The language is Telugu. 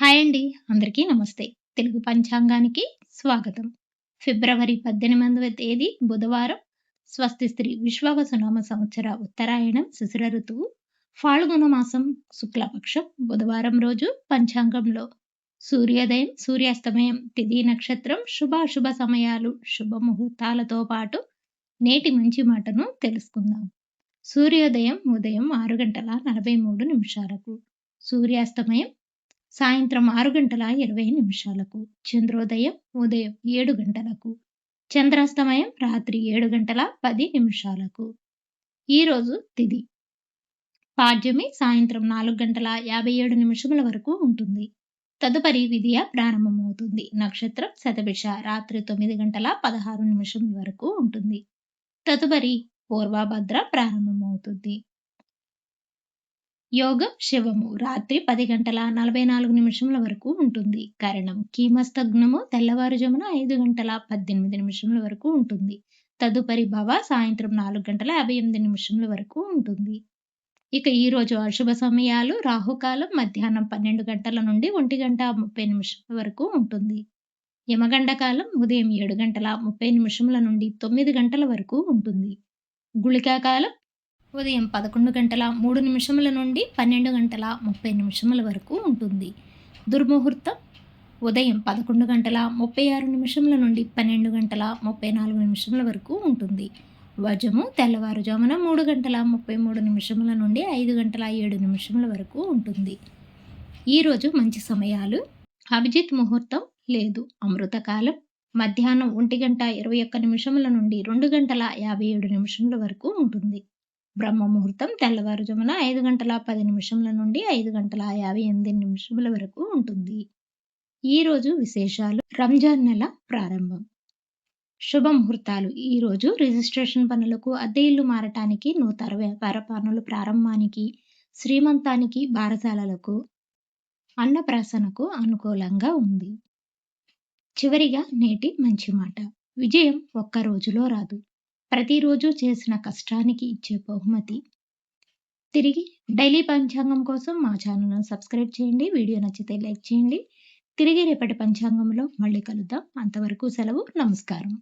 హాయ్ అండి అందరికీ నమస్తే. తెలుగు పంచాంగానికి స్వాగతం. ఫిబ్రవరి పద్దెనిమిదవ తేదీ బుధవారం. స్వస్తి స్త్రీ విశ్వావసునామ సంవత్సర ఉత్తరాయణం శిశిర ఋతువు ఫాల్గుణ మాసం శుక్లపక్షం బుధవారం రోజు పంచాంగంలో. సూర్యోదయం సూర్యాస్తమయం తిథి నక్షత్రం శుభాశుభ సమయాలు శుభముహూర్తాలతో పాటు నేటి మంచి మాటను తెలుసుకుందాం. సూర్యోదయం ఉదయం ఆరు గంటల నలభై మూడు నిమిషాలకు. సూర్యాస్తమయం సాయంత్రం ఆరు గంటల ఇరవై నిమిషాలకు చంద్రోదయం ఉదయం ఏడు గంటలకు చంద్రాస్తమయం రాత్రి ఏడు గంటల పది నిమిషాలకు. ఈరోజు తిది. పాడ్యమి సాయంత్రం నాలుగు గంటల యాభై ఏడు నిమిషముల వరకు ఉంటుంది. తదుపరి విధియ ప్రారంభమవుతుంది. నక్షత్రం శతభిష రాత్రి తొమ్మిది గంటల పదహారు నిమిషముల వరకు ఉంటుంది. తదుపరి పూర్వభద్ర ప్రారంభమవుతుంది. యోగం శివము రాత్రి పది గంటల నలభై నాలుగు నిమిషముల వరకు ఉంటుంది. కరణం కీమస్తగ్నము తెల్లవారుజామున ఐదు గంటల పద్దెనిమిది నిమిషముల వరకు ఉంటుంది. తదుపరి భవ సాయంత్రం నాలుగు గంటల యాభై ఎనిమిది నిమిషముల వరకు ఉంటుంది. ఇక ఈరోజు అశుభ సమయాలు రాహుకాలం మధ్యాహ్నం పన్నెండు గంటల నుండి ఒంటి గంట ముప్పై నిమిషముల వరకు ఉంటుంది. యమగండ కాలం ఉదయం ఏడు గంటల ముప్పై నిమిషముల నుండి తొమ్మిది గంటల వరకు ఉంటుంది. గుళికాకాలం ఉదయం పదకొండు గంటల మూడు నిమిషముల నుండి పన్నెండు గంటల ముప్పై నిమిషముల వరకు ఉంటుంది. దుర్ముహూర్తం ఉదయం పదకొండు గంటల ముప్పై ఆరు నిమిషముల నుండి పన్నెండు గంటల ముప్పై నాలుగు నిమిషముల వరకు ఉంటుంది. వజము తెల్లవారుజామున మూడు గంటల ముప్పై మూడు నిమిషముల నుండి ఐదు గంటల ఏడు నిమిషముల వరకు ఉంటుంది. ఈరోజు మంచి సమయాలు. అభిజిత్ ముహూర్తం లేదు. అమృతకాలం మధ్యాహ్నం ఒంటి గంట ఇరవై ఒక్క నిమిషముల నుండి రెండు గంటల యాభై ఏడు నిమిషముల వరకు ఉంటుంది. బ్రహ్మ ముహూర్తం తెల్లవారుజామున ఐదు గంటల పది నిమిషముల నుండి ఐదు గంటల యాభై ఎనిమిది నిమిషముల వరకు ఉంటుంది. ఈరోజు విశేషాలు. రంజాన్ నెల ప్రారంభం. శుభ ముహూర్తాలు ఈరోజు రిజిస్ట్రేషన్ పనులకు అద్దె ఇల్లు మారటానికి నూతన వ్యాపార పనులు ప్రారంభానికి శ్రీమంతానికి బారసాలలకు అన్నప్రాసనకు అనుకూలంగా ఉంది. చివరిగా నేటి మంచి మాట. విజయం ఒక్క రోజులో రాదు. ప్రతిరోజు చేసిన కష్టానికి ఇచ్చే బహుమతి. తిరిగి డైలీ పంచాంగం కోసం మా ఛానల్ను సబ్స్క్రైబ్ చేయండి. వీడియో నచ్చితే లైక్ చేయండి. తిరిగి రేపటి పంచాంగంలో మళ్ళీ కలుద్దాం. అంతవరకు సెలవు. నమస్కారం.